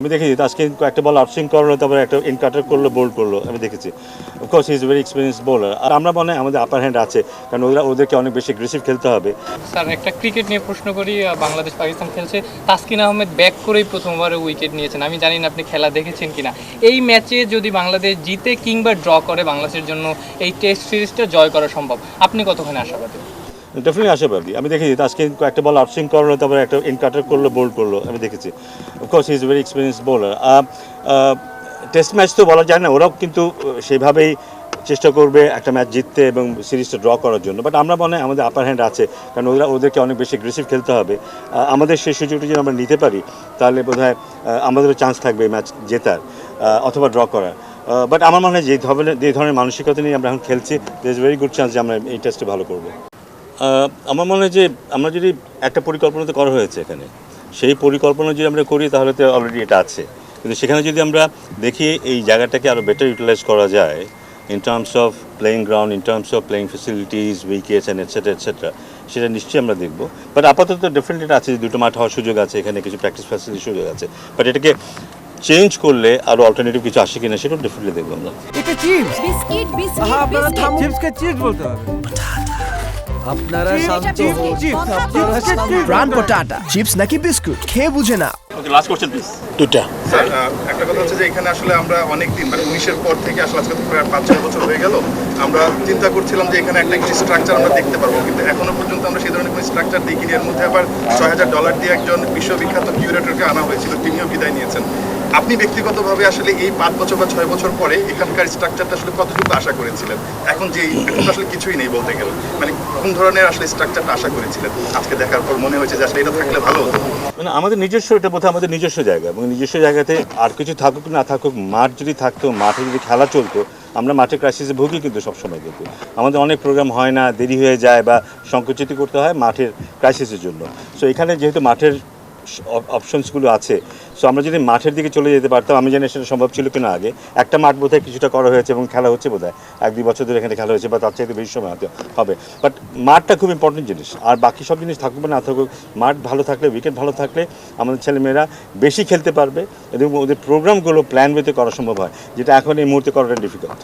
আমি দেখেছি আজকে একটা বল আপসিং করল, তারপরে একটা ইনকাটার করল বোল্ড করল, আমি দেখেছি। Of course is very experience bowler আর আমরা মনে হয় আমাদের আপার হ্যান্ড আছে, কারণ ওরা, ওদেরকে অনেক বেশি অ্যাগ্রেসিভ খেলতে হবে। স্যার, একটা ক্রিকেট নিয়ে প্রশ্ন করি বাংলাদেশ, পাকিস্তান খেলছে। তাসকিন আহমেদ ব্যাক করেই প্রথমবারে উইকেট নিয়েছেন। আমি জানি না আপনি খেলা দেখেছেন কিনা। এই ম্যাচে যদি বাংলাদেশ জিতে কিংবা ড্র করে, বাংলাদেশের জন্য এই টেস্ট সিরিজটা জয় করা সম্ভব। আপনি কতক্ষণ আশাবাদী? ডেফিনেটলি আশাবাদী আমি দেখেছি আজকে একটা বল আপসিং করল, তারপরে একটা ইনকাটার করল বোল্ড করল। আমি দেখেছি। Of course is very experience bowler test match তো বলা যায় না, ওরাও কিন্তু সেভাবেই চেষ্টা করবে একটা ম্যাচ জিততে এবং সিরিজটা ড্র করার জন্য। বাট আমরা মনে হয় আমাদের আপার হ্যান্ড আছে, কারণ ওরা, ওদেরকে অনেক বেশি অ্যাগ্রেসিভ খেলতে হবে। আমাদের সেই সুযোগটা যদি আমরা নিতে পারি, তাহলে বোধ হয় আমাদেরও চান্স থাকবে ম্যাচ জেতার অথবা ড্র করার। বাট আমার মনে হয় যে ধরনের যে ধরনের মানসিকতা নিয়ে আমরা এখন খেলছি there is very good chance যে আমরা এই টেস্টে ভালো করব। আমার মনে হয় যে আমরা যদি একটা পরিকল্পনা তো করা হয়েছে এখানে সেই পরিকল্পনা যদি আমরা করি তাহলে তো অলরেডি এটা আছে। কিন্তু সেখানে যদি আমরা দেখি এই জায়গাটাকে আরও বেটার ইউটিলাইজ করা যায় in terms of playing ground in terms of playing facilities wickets and etcetera etcetera সেটা নিশ্চয়ই আমরা দেখব। বাট আপাতত ডেফিনেটলি এটা আছে যে দুটো মাঠ হওয়ার সুযোগ আছে এখানে কিছু প্র্যাকটিস ফ্যাসিলিটির সুযোগ আছে। বাট এটাকে চেঞ্জ করলে আরও অল্টারনেটিভ কিছু আসে কিনা সেটাও ডেফিনেটলি দেখব আমরা। এটা চিপস বিস্কিট বিস্কিট আপনারা। থামুন চিপসকে চিপস বলতে হবে। আপনারা শান্ত। আপনারা শান্ত। পটাটা চিপস নাকি বিস্কুট খেয়ে বুঝে না। ওকে লাস্ট কোশ্চেন প্লিজ দুটা একটা কথা হচ্ছে যে এখানে আসলে আমরা অনেক দিন মানে উনিশের পর থেকে আসলে আজকে তো প্রায় পাঁচ ছয় বছর হয়ে গেল। আমরা চিন্তা করছিলাম যে এখানে একটা কিছু স্ট্রাকচার আমরা দেখতে পারব কিন্তু এখনও পর্যন্ত আমরা সেই ধরনের কোনো স্ট্রাকচার দেখিনি। এর মধ্যে আবার ছয় হাজার ডলার দিয়ে একজন বিশ্ববিখ্যাত কিউরেটরকে আনা হয়েছিল তিনিও বিদায় নিয়েছেন। আপনি ব্যক্তিগতভাবে আসলে এই পাঁচ বছর বা ছয় বছর পরে এখানকার স্ট্রাকচারটা আসলে কতটুকু আশা করেছিলেন? এখন যে আসলে কিছুই নেই বলতে গেলে। মানে কোন ধরনের আসলে স্ট্রাকচারটা আশা করেছিলেন? আজকে দেখার পর মনে হয়েছে যে আসলে এটা থাকলে ভালো হতো। মানে আমাদের নিজস্ব এটা বোধহয় আমাদের নিজস্ব জায়গা এবং নিজস্ব জায়গাতে আর কিছু থাকুক না থাকুক, মাঠ যদি থাকতো, মাঠে যদি খেলা চলতো, আমরা মাঠে ক্রাইসিসে ভুগি কিন্তু সবসময় কিন্তু। আমাদের অনেক প্রোগ্রাম হয় না, দেরি হয়ে যায় বা সংকুচিত করতে হয় মাঠের ক্রাইসিসের জন্য। সো এখানে যেহেতু মাঠের অপশনসগুলো আছে সো আমরা যদি মাঠের দিকে চলে যেতে পারতাম, আমি জানি সেটা সম্ভব ছিল কিনা আগে। একটা মাঠ বোধহয় কিছুটা করা হয়েছে এবং খেলা হচ্ছে বোধহয়। এক দুই বছর ধরে এখানে খেলা হয়েছে বা তার চাইতে বেশি সময় হতে হবে। বাট মাঠটা খুব ইম্পর্টেন্ট জিনিস। আর বাকি সব জিনিস থাকুক না থাকুক, মাঠ ভালো থাকলে উইকেট ভালো থাকলে আমাদের ছেলেমেয়েরা বেশি খেলতে পারবে এবং ওদের প্রোগ্রামগুলো প্ল্যান ওয়েতে করা সম্ভব হয়, যেটা এখন এই মুহূর্তে করাটা ডিফিকাল্ট